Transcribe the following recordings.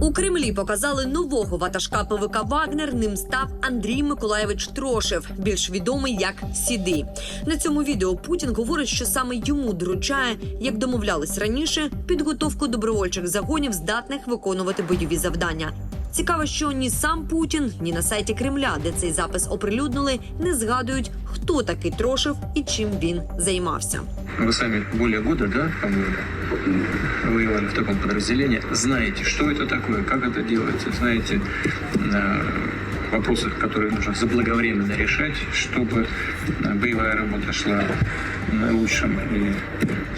У Кремлі показали нового ватажка ПВК Вагнер. Ним став Андрій Миколаєвич Трошев, більш відомий як Сіди. На цьому відео Путін говорить, що саме йому доручає, як домовлялись раніше, підготовку добровольчих загонів, здатних виконувати бойові завдання. Цікаво, що ні сам Путін, ні на сайті Кремля, де цей запис оприлюднили, не згадують, хто такий Трошев і чим він займався. Вы сами более года, да, по-моему, воевали в таком подразделении. Знаете, что это такое, как это делается, знаете э, вопросы, которые нужно заблаговременно решать, чтобы э, боевая работа шла наилучшим и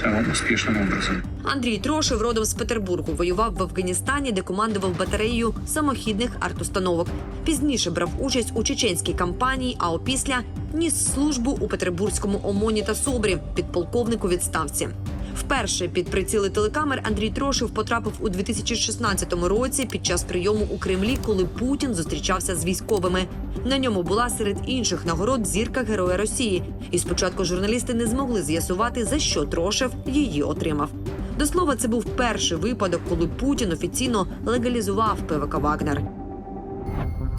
самым успешным образом. Андрій Трошев родом з Петербургу воював в Афганістані, де командував батареєю самохідних артустановок. Пізніше брав участь у чеченській кампанії, а опісля ніс службу у Петербурзькому ОМОНі та СОБРі, підполковник у відставці. Вперше під приціли телекамер Андрій Трошев потрапив у 2016 році під час прийому у Кремлі, коли Путін зустрічався з військовими. На ньому була серед інших нагород зірка Героя Росії. І спочатку журналісти не змогли з'ясувати, за що Трошев її отримав. До слова, це був перший випадок, коли Путін офіційно легалізував ПВК Вагнер.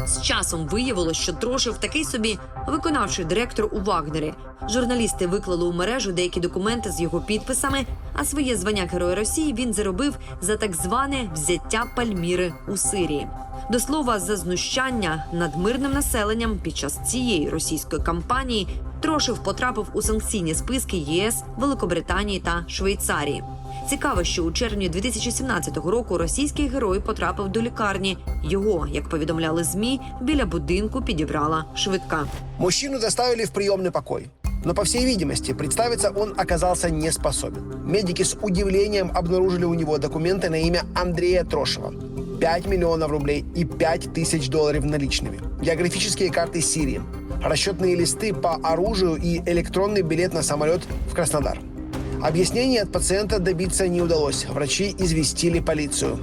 З часом виявилось, що Трошев такий собі виконавчий директор у Вагнері. Журналісти виклали у мережу деякі документи з його підписами, а своє звання Героя Росії він заробив за так зване взяття Пальміри у Сирії. До слова, за знущання над мирним населенням під час цієї російської кампанії Трошев потрапив у санкційні списки ЄС, Великобританії та Швейцарії. Цікаво, що у червні 2017 року російський герой потрапив до лікарні. Його, як повідомляли змі, біля будинку підібрала швидка. Мужчину доставили в приемный покой. Но, по всей видимости, представиться он оказался не способен. Медики с удивлением обнаружили у него документы на имя Андрея Трошева. 5 миллионов рублей и 5 тысяч долларов наличными. Географические карты Сирии. Расчетные листы по оружию и электронный билет на самолет в Краснодар. Объяснений от пациента добиться не удалось. Врачи известили полицию.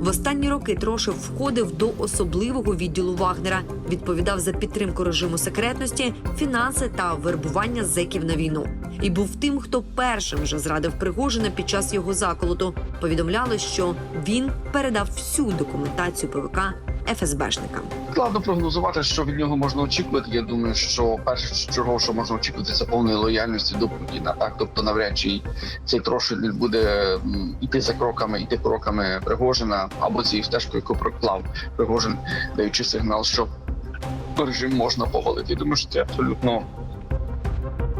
В останні роки Трошев входив до особливого відділу Вагнера, відповідав за підтримку режиму секретності, фінанси та вербування зеків на війну. І був тим, хто першим вже зрадив Пригожина під час його заколоту. Повідомляли, що він передав всю документацію ПВК ФСБшникам. Складно прогнозувати, що від нього можна очікувати. Я думаю, що перше чого, що можна очікувати, це повної лояльності до Путіна. Так, тобто, навряд чи цей трошки не буде м, іти за кроками, іти кроками Пригожина або цією стежкою, яку проклав Пригожин, даючи сигнал, що режим можна повалити. Я думаю, що це абсолютно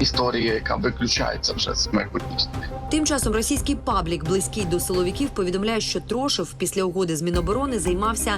історія, яка виключається вже з майбутністю. Тим часом російський паблік, близький до силовиків, повідомляє, що Трошев після угоди з Міноборони займався,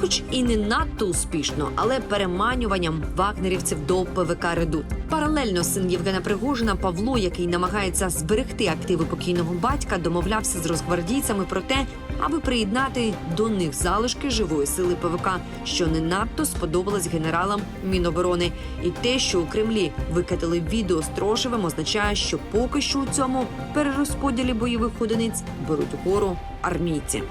хоч і не надто успішно, але переманюванням вагнерівців до ПВК Редут. Паралельно син Євгена Пригожина Павло, який намагається зберегти активи покійного батька, домовлявся з розгвардійцями про те, аби приєднати до них залишки живої сили ПВК, що не надто сподобалось генералам Міноборони. І те, що у Кремлі викатили відео з Трошевим, означає, що поки що у цьому перерозподілі бойових одиниць беруть гору армійці.